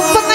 fuck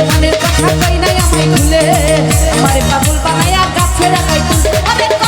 মনের কথা কই নাই আমায় ভুলে আমার পাগল বানায়া গাছে রাখাই তুলতে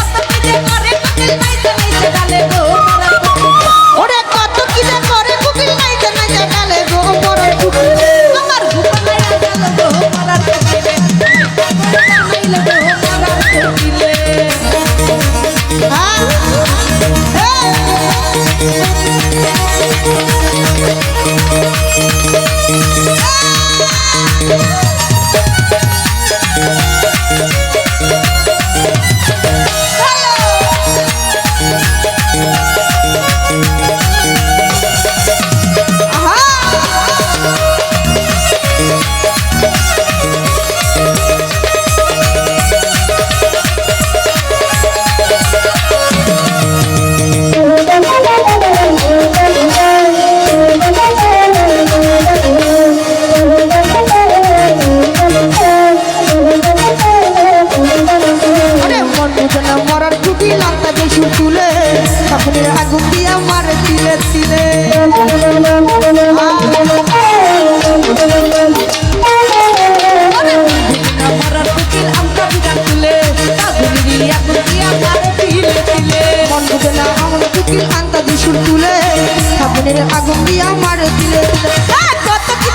আমার দিলে। হ্যাঁ, কত কি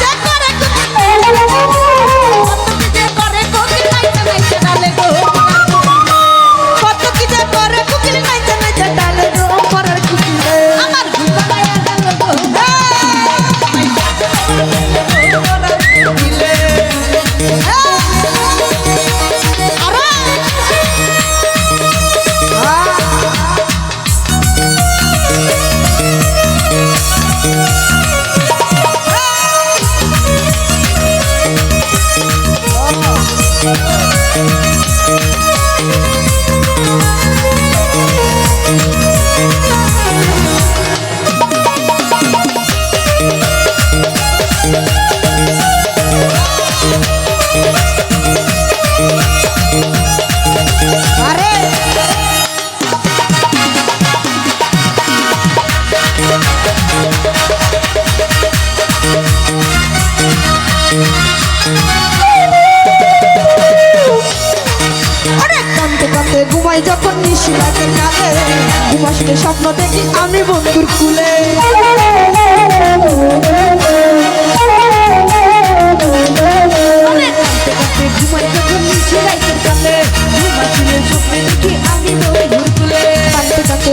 যখন নিশি লাগে কালে উপাসকে স্বপ্ন দেখি আমি বন্ধুর খুলে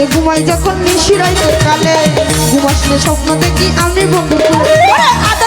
ঘুমাই যখন নিশিরাই কালে ঘুমাসলে স্বপ্ন দেখি আমি বন্ধু আদা